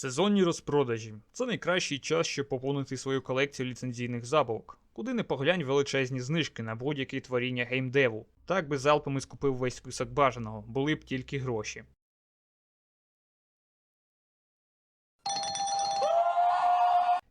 Сезонні розпродажі це найкращий час, щоб поповнити свою колекцію ліцензійних забавок. Куди не поглянь величезні знижки на будь-яке творіння геймдеву. Так би залпами скупив весь список бажаного, були б тільки гроші.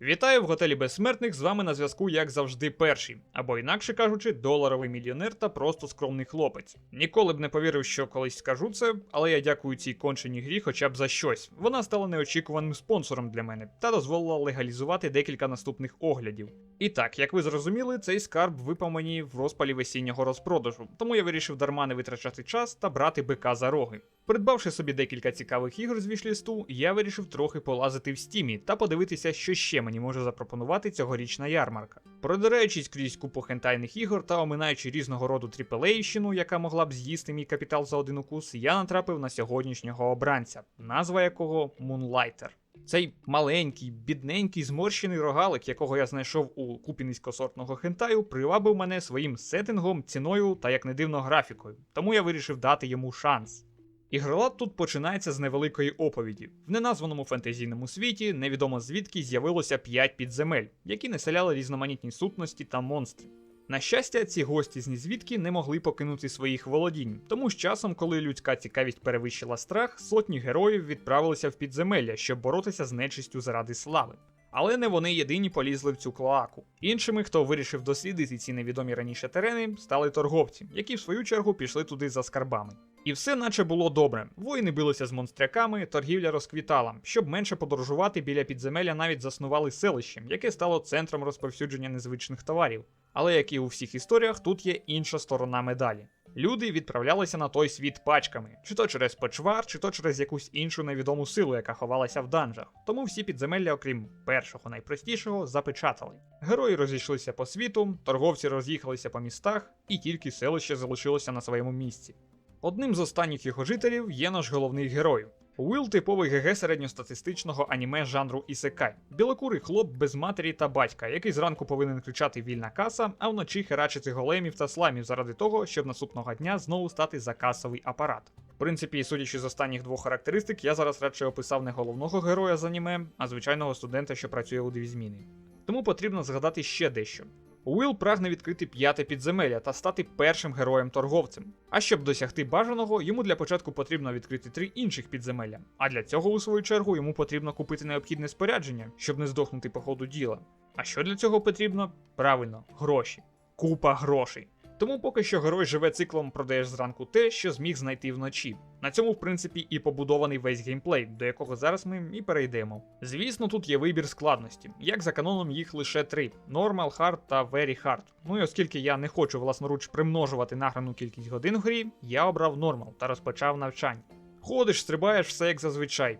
Вітаю в готелі Безсмертних. З вами на зв'язку, як завжди, перший, або інакше кажучи, доларовий мільйонер та просто скромний хлопець. Ніколи б не повірив, що колись скажу це, але я дякую цій конченій грі хоча б за щось. Вона стала неочікуваним спонсором для мене та дозволила легалізувати декілька наступних оглядів. І так, як ви зрозуміли, цей скарб випав мені в розпалі весіннього розпродажу, тому я вирішив дарма не витрачати час та брати бика за роги. Придбавши собі декілька цікавих ігор з вішлісту, я вирішив трохи полазити в стімі та подивитися, що ще мені може запропонувати цьогорічна ярмарка. Продираючись крізь купу хентайних ігор та оминаючи різного роду тріплеївщину, яка могла б з'їсти мій капітал за один укус, я натрапив на сьогоднішнього обранця, назва якого Moonlighter. Цей маленький, бідненький, зморщений рогалик, якого я знайшов у купі низькосортного хентаю, привабив мене своїм сеттингом, ціною та, як не дивно, графікою. Тому я вирішив дати йому шанс. Ігролад тут починається з невеликої оповіді. В неназваному фентезійному світі невідомо звідки з'явилося п'ять підземель, які населяли різноманітні сутності та монстри. На щастя, ці гості з нізвідки не могли покинути своїх володінь, тому з часом, коли людська цікавість перевищила страх, сотні героїв відправилися в підземелля, щоб боротися з нечистю заради слави. Але не вони єдині полізли в цю клоаку. Іншими, хто вирішив дослідити ці невідомі раніше терени, стали торговці, які в свою чергу пішли туди за скарбами. І все наче було добре. Воїни билися з монстряками, торгівля розквітала. Щоб менше подорожувати біля підземелля, навіть заснували селище, яке стало центром розповсюдження незвичних товарів. Але як і у всіх історіях, тут є інша сторона медалі. Люди відправлялися на той світ пачками, чи то через почвар, чи то через якусь іншу невідому силу, яка ховалася в данжах. Тому всі підземелля, окрім першого найпростішого, запечатали. Герої розійшлися по світу, торговці роз'їхалися по містах, і тільки селище залишилося на своєму місці. Одним з останніх його жителів є наш головний герой. Уилл типовий ГГ середньостатистичного аніме жанру Ісекай. Білокурий хлоп без матері та батька, який зранку повинен кричати вільна каса, а вночі херачити големів та сламів заради того, щоб наступного дня знову стати за касовий апарат. В принципі, судячи з останніх двох характеристик, я зараз радше описав не головного героя з аніме, а звичайного студента, що працює у дві зміни. Тому потрібно згадати ще дещо. Уилл прагне відкрити п'яте підземелля та стати першим героєм-торговцем. А щоб досягти бажаного, йому для початку потрібно відкрити три інших підземелля. А для цього, у свою чергу, йому потрібно купити необхідне спорядження, щоб не здохнути по ходу діла. А що для цього потрібно? Правильно, гроші. Купа грошей. Тому поки що герой живе циклом продаєш зранку те, що зміг знайти вночі. На цьому, в принципі, і побудований весь геймплей, до якого зараз ми і перейдемо. Звісно, тут є вибір складності. Як за каноном їх лише три: Normal, Hard та Very Hard. Ну і оскільки я не хочу власноруч примножувати награну кількість годин в грі, я обрав Normal та розпочав навчання. Ходиш, стрибаєш, все як зазвичай.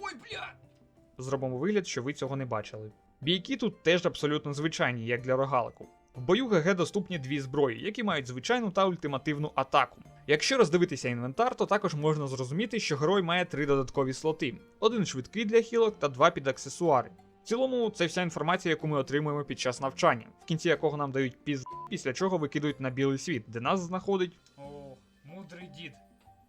Ой, бля! Зробимо вигляд, що ви цього не бачили. Бійки тут теж абсолютно звичайні, як для рогалику. В бою ГГ доступні дві зброї, які мають звичайну та ультимативну атаку. Якщо роздивитися інвентар, то також можна зрозуміти, що герой має три додаткові слоти: один швидкий для хілок та два під аксесуари. В цілому, це вся інформація, яку ми отримуємо під час навчання, в кінці якого нам дають піз, після чого викидують на білий світ, де нас знаходить. О, мудрий дід.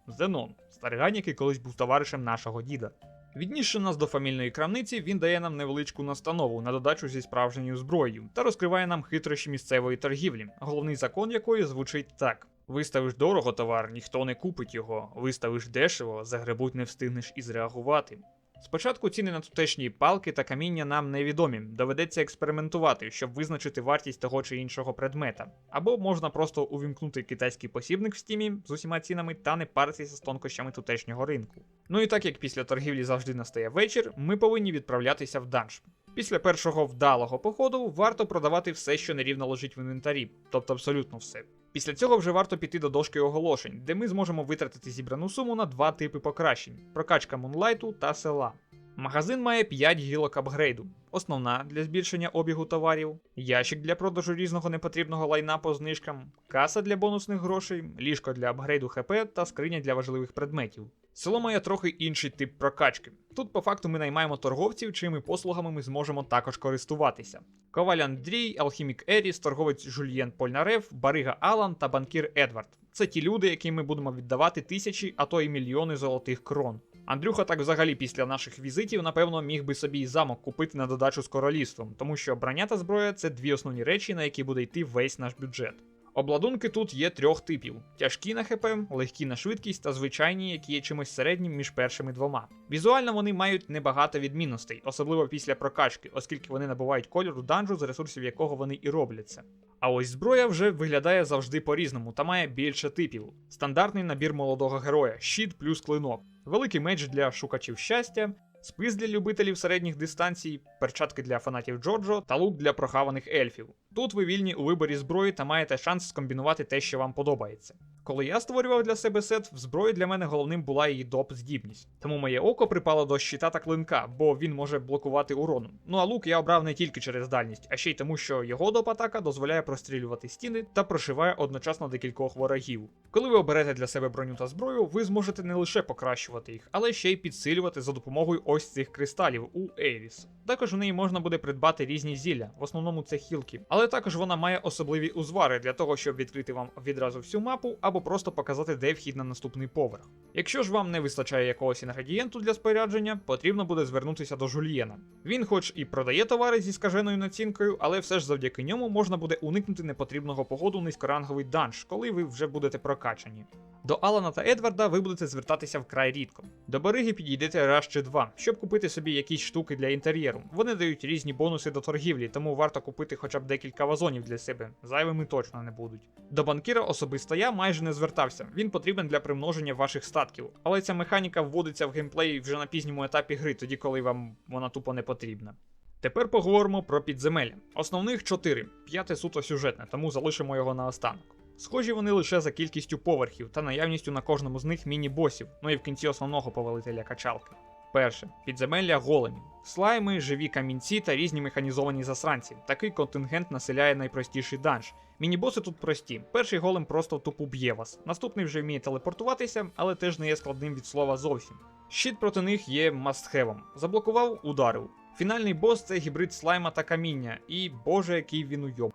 Зенон, старигань, який колись був товаришем нашого діда. Віднісши нас до фамільної крамниці, він дає нам невеличку настанову на додачу зі справжньою зброєю та розкриває нам хитрощі місцевої торгівлі, головний закон якої звучить так: виставиш дорого товар, ніхто не купить його, виставиш дешево, загребуть не встигнеш і зреагувати. Спочатку ціни на тутешні палки та каміння нам невідомі, доведеться експериментувати, щоб визначити вартість того чи іншого предмета. Або можна просто увімкнути китайський посібник в стімі з усіма цінами та не паритися з тонкощами тутешнього ринку. Ну і так як після торгівлі завжди настає вечір, ми повинні відправлятися в данж. Після першого вдалого походу варто продавати все, що нерівно лежить в інвентарі, тобто абсолютно все. Після цього вже варто піти до дошки оголошень, де ми зможемо витратити зібрану суму на два типи покращень: прокачка мунлайту та села. Магазин має 5 гілок апгрейду. Основна для збільшення обігу товарів, ящик для продажу різного непотрібного лайна по знижкам, каса для бонусних грошей, ліжко для апгрейду ХП та скриня для важливих предметів. Село має трохи інший тип прокачки. Тут, по факту, ми наймаємо торговців, чиїми послугами ми зможемо також користуватися. Коваль Андрій, алхімік Еріс, торговець Жульєн Польнарев, Барига Алан та банкір Едвард. Це ті люди, яким ми будемо віддавати тисячі, а то й мільйони золотих крон. Андрюха так взагалі після наших візитів, напевно, міг би собі і замок купити на додачу з королівством, тому що броня та зброя це дві основні речі, на які буде йти весь наш бюджет. Обладунки тут є трьох типів: тяжкі на ХП, легкі на швидкість та звичайні, які є чимось середнім між першими двома. Візуально вони мають небагато відмінностей, особливо після прокачки, оскільки вони набувають кольору данжу, з ресурсів якого вони і робляться. А ось зброя вже виглядає завжди по-різному та має більше типів. Стандартний набір молодого героя, щит плюс клинок, великий меч для шукачів щастя, спис для любителів середніх дистанцій, перчатки для фанатів Джорджо та лук для прохаваних ельфів. Тут ви вільні у виборі зброї та маєте шанс скомбінувати те, що вам подобається. Коли я створював для себе сет, в зброї для мене головним була її доп здібність. Тому моє око припало до щита та клинка, бо він може блокувати урон. Ну а лук я обрав не тільки через дальність, а ще й тому, що його доп атака дозволяє прострілювати стіни та прошиває одночасно декількох ворогів. Коли ви оберете для себе броню та зброю, ви зможете не лише покращувати їх, але ще й підсилювати за допомогою ось цих кристалів у Ейріс. Також в неї можна буде придбати різні зілля, в основному це хілки, але також вона має особливі узвари для того, щоб відкрити вам відразу всю мапу або просто показати, де вхід на наступний поверх. Якщо ж вам не вистачає якогось інгредієнту для спорядження, потрібно буде звернутися до Жульєна. Він, хоч і продає товари зі скаженою націнкою, але все ж завдяки ньому можна буде уникнути непотрібного погоду низькоранговий данж, коли ви вже будете прокачані. До Алана та Едварда ви будете звертатися вкрай рідко. До Бериги підійдете раз чи два, щоб купити собі якісь штуки для інтер'єру. Вони дають різні бонуси до торгівлі, тому варто купити хоча б декілька вазонів для себе. Зайвими точно не будуть. До банкіра особисто я майже не звертався. Він потрібен для примноження ваших статків. Але ця механіка вводиться в геймплей вже на пізньому етапі гри, тоді коли вам вона тупо не потрібна. Тепер поговоримо про підземелля. Основних чотири, п'яте суто сюжетне, тому залишимо його на останок. Схожі вони лише за кількістю поверхів та наявністю на кожному з них міні-босів, ну і в кінці основного повелителя качалки. Перше підземелля големів. Слайми, живі камінці та різні механізовані засранці. Такий контингент населяє найпростіший данж. Міні-боси тут прості. Перший голем просто тупо б'є вас. Наступний вже вміє телепортуватися, але теж не є складним від слова зовсім. Щит проти них є мастхевом. Заблокував, ударив. Фінальний бос це гібрид слайма та каміння, і боже, який він уйоб.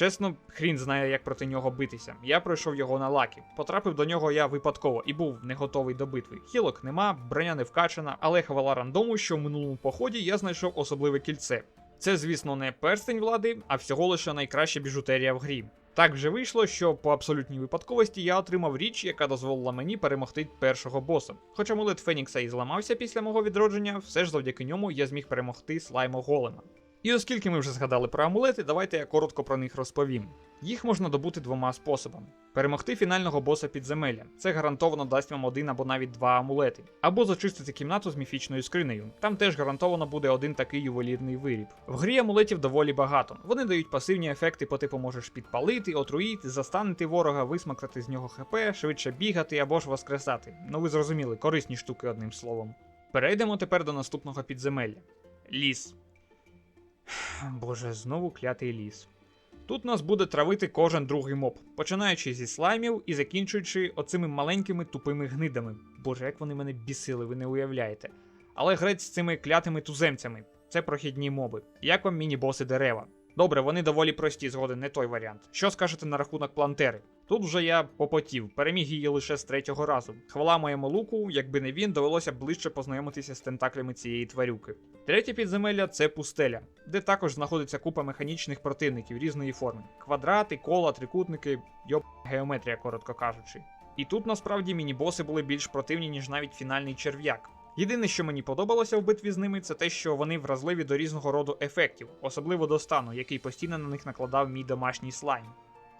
Чесно, хрін знає, як проти нього битися. Я пройшов його на лакі. Потрапив до нього я випадково і був не готовий до битви. Хілок нема, броня не вкачана, але хвала рандому, що в минулому поході я знайшов особливе кільце. Це, звісно, не перстень влади, а всього лише найкраща біжутерія в грі. Так вже вийшло, що по абсолютній випадковості я отримав річ, яка дозволила мені перемогти першого боса. Хоча мулет Фенікса і зламався після мого відродження, все ж завдяки ньому я зміг перемогти слаймо голема. І оскільки ми вже згадали про амулети, давайте я коротко про них розповім. Їх можна добути двома способами: перемогти фінального боса підземелля. Це гарантовано дасть вам один або навіть два амулети, або зачистити кімнату з міфічною скринею. Там теж гарантовано буде один такий ювелірний виріб. В грі амулетів доволі багато. Вони дають пасивні ефекти, по типу можеш підпалити, отруїти, застанити ворога, висмактати з нього хп, швидше бігати або ж воскресати. Ну ви зрозуміли, корисні штуки одним словом. Перейдемо тепер до наступного підземелля. Ліс. Боже, знову клятий ліс. Тут нас буде травити кожен другий моб, починаючи зі слаймів і закінчуючи оцими маленькими тупими гнидами. Боже, як вони мене бісили, ви не уявляєте. Але грець з цими клятими туземцями це прохідні моби. Як вам міні-боси дерева? Добре, вони доволі прості, згоден не той варіант. Що скажете на рахунок плантери? Тут вже я попотів, переміг її лише з третього разу. Хвала моєму луку, якби не він, довелося ближче познайомитися з тентаклями цієї тварюки. Третє підземелля це пустеля, де також знаходиться купа механічних противників різної форми: квадрати, кола, трикутники, йоп, геометрія, коротко кажучи. І тут насправді міні-боси були більш противні, ніж навіть фінальний черв'як. Єдине, що мені подобалося в битві з ними, це те, що вони вразливі до різного роду ефектів, особливо до стану, який постійно на них накладав мій домашній слайм.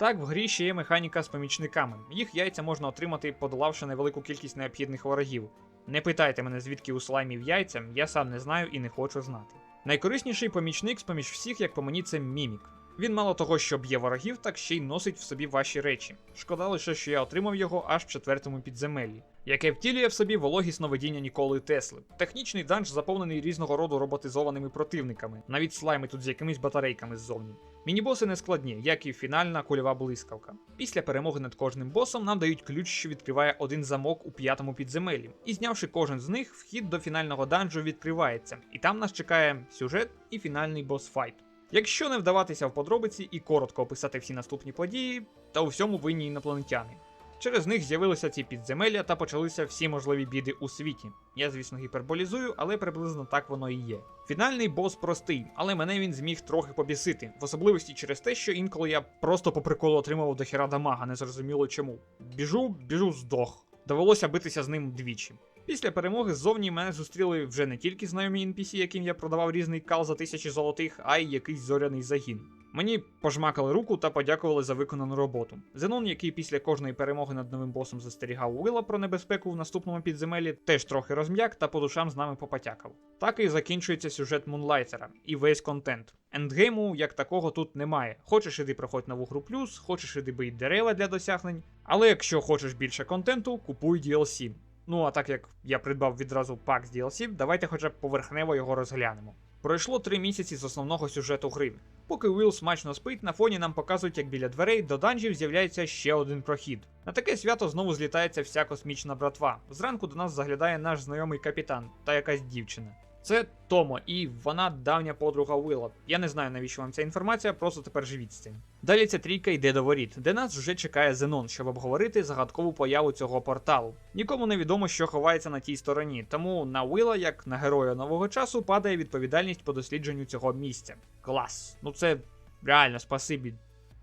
Так, в грі ще є механіка з помічниками. Їх яйця можна отримати, подолавши невелику кількість необхідних ворогів. Не питайте мене, звідки у слаймів яйця, я сам не знаю і не хочу знати. Найкорисніший помічник з поміж всіх, як по мені, це мімік. Він мало того, що б'є ворогів, так ще й носить в собі ваші речі. Шкода лише, що я отримав його аж в четвертому підземеллі, яке втілює в собі вологі сновидіння Ніколи Тесли. Технічний данж заповнений різного роду роботизованими противниками, навіть слайми тут з якимись батарейками ззовні. Мінібоси не складні, як і фінальна кульова блискавка. Після перемоги над кожним босом нам дають ключ, що відкриває один замок у п'ятому підземеллі. І знявши кожен з них, вхід до фінального данжу відкривається, і там нас чекає сюжет і фінальний босфайт. Якщо не вдаватися в подробиці і коротко описати всі наступні події, та у всьому винні інопланетяни. Через них з'явилися ці підземелля та почалися всі можливі біди у світі. Я, звісно, гіперболізую, але приблизно так воно і є. Фінальний бос простий, але мене він зміг трохи побісити, в особливості через те, що інколи я просто по приколу отримував до хіра дамага, незрозуміло чому. Біжу, біжу, здох. Довелося битися з ним двічі. Після перемоги ззовні мене зустріли вже не тільки знайомі NPC, яким я продавав різний кал за тисячі золотих, а й якийсь зоряний загін. Мені пожмакали руку та подякували за виконану роботу. Зенон, який після кожної перемоги над новим босом застерігав Уила про небезпеку в наступному підземелі, теж трохи розм'як та по душам з нами попотякав. Так і закінчується сюжет Мунлайтера і весь контент. Ендгейму як такого тут немає. Хочеш іди проходь нову гру плюс, хочеш іди бий дерева для досягнень. Але якщо хочеш більше контенту, купуй DLC. Ну а так як я придбав відразу пак з DLC, давайте хоча б поверхнево його розглянемо. Пройшло три місяці з основного сюжету гри. Поки Уилл смачно спить, на фоні нам показують, як біля дверей до данжів з'являється ще один прохід. На таке свято знову злітається вся космічна братва. Зранку до нас заглядає наш знайомий капітан та якась дівчина. Це Томо, і вона давня подруга Уилла. Я не знаю, навіщо вам ця інформація, просто тепер живіть з цим. Далі ця трійка йде до воріт, де нас вже чекає Зенон, щоб обговорити загадкову появу цього порталу. Нікому не відомо, що ховається на тій стороні, тому на Уилла, як на героя нового часу, падає відповідальність по дослідженню цього місця. Клас. Ну це реально спасибі.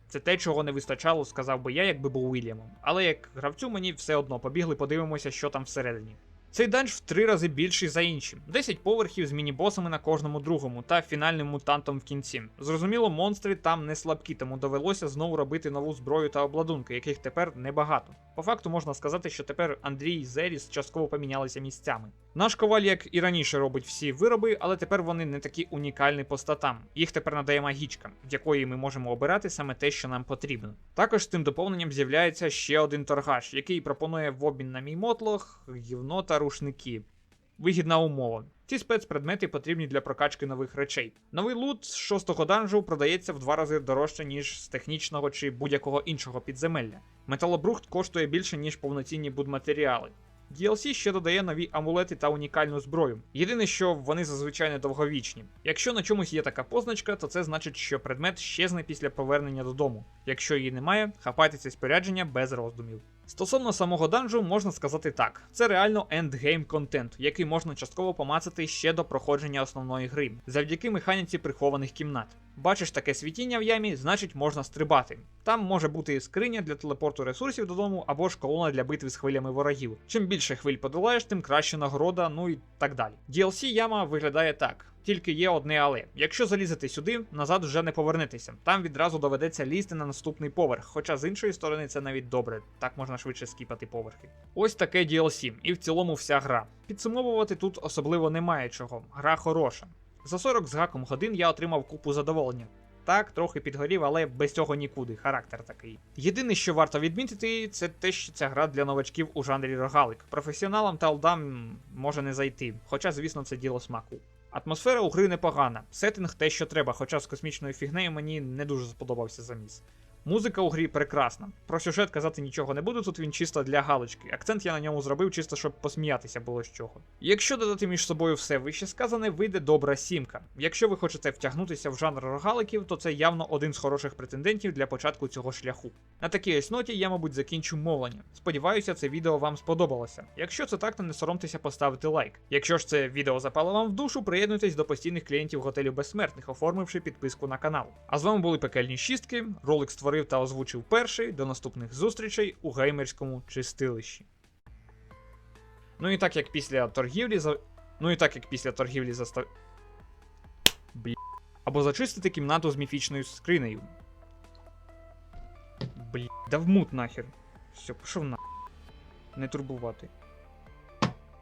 Це те, чого не вистачало, сказав би я, якби був Уільямом. Але як гравцю мені все одно побігли, подивимося, що там всередині. Цей данж в три рази більший за інші. 10 поверхів з міні-босами на кожному другому та фінальним мутантом в кінці. Зрозуміло, монстри там не слабкі, тому довелося знову робити нову зброю та обладунки, яких тепер небагато. По факту можна сказати, що тепер Андрій і Зеріс частково помінялися місцями. Наш коваль, як і раніше, робить всі вироби, але тепер вони не такі унікальні по статам. Їх тепер надає магічка, в якої ми можемо обирати саме те, що нам потрібно. Також з тим доповненням з'являється ще один торгаш, який пропонує в обмін на мій мотлох, гівно та рушники. Вигідна умова. Ці спецпредмети потрібні для прокачки нових речей. Новий лут з шостого данжу продається в два рази дорожче, ніж з технічного чи будь-якого іншого підземелля. Металобрухт коштує більше, ніж повноцінні будматеріали. DLC ще додає нові амулети та унікальну зброю. Єдине, що вони зазвичай недовговічні. Якщо на чомусь є така позначка, то це значить, що предмет щезне після повернення додому. Якщо її немає, хапайте це спорядження без роздумів. Стосовно самого данжу, можна сказати так: це реально ендгейм контент, який можна частково помацати ще до проходження основної гри, завдяки механіці прихованих кімнат. Бачиш таке світіння в ямі, значить можна стрибати. Там може бути скриня для телепорту ресурсів додому або ж колона для битви з хвилями ворогів. Чим більше хвиль подолаєш, тим краще нагорода, ну і так далі. DLC яма виглядає так. Тільки є одне але. Якщо залізете сюди, назад вже не повернетеся. Там відразу доведеться лізти на наступний поверх. Хоча з іншої сторони це навіть добре, так можна швидше скіпати поверхи. Ось таке DLC, і в цілому вся гра. Підсумовувати тут особливо немає чого. Гра хороша. За 40 з гаком годин я отримав купу задоволення. Так, трохи підгорів, але без цього нікуди, характер такий. Єдине, що варто відмітити, це те, що ця гра для новачків у жанрі рогалик. Професіоналам та алдам може не зайти, хоча, звісно, це діло смаку. Атмосфера у гри непогана, сеттинг те, що треба, хоча з космічною фігнею мені не дуже сподобався заміс. Музика у грі прекрасна. Про сюжет казати нічого не буду, тут він чисто для галочки. Акцент я на ньому зробив, чисто щоб посміятися було з чого. Якщо додати між собою все вище сказане, вийде добра сімка. Якщо ви хочете втягнутися в жанр рогаликів, то це явно один з хороших претендентів для початку цього шляху. На такій ось ноті я, мабуть, закінчу мовлення. Сподіваюся, це відео вам сподобалося. Якщо це так, то не соромтеся поставити лайк. Якщо ж це відео запало вам в душу, приєднуйтесь до постійних клієнтів готелю безсмертних, оформивши підписку на канал. А з вами були пекельні шістки. Ролик створив та озвучив перший. До наступних зустрічей у геймерському чистилищі. Ну і так як після торгівлі за. Ну і так як після торгівлі застав. Блі. Або зачистити кімнату з міфічною скринею. Блі. Да вмут нахер. Все, пішов на. Не турбувати.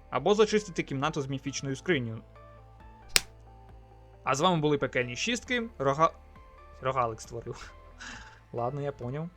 Або зачистити кімнату з міфічною скринею. А з вами були пекельні шістки. Рога. Рогалик створив. Ладно, я понял.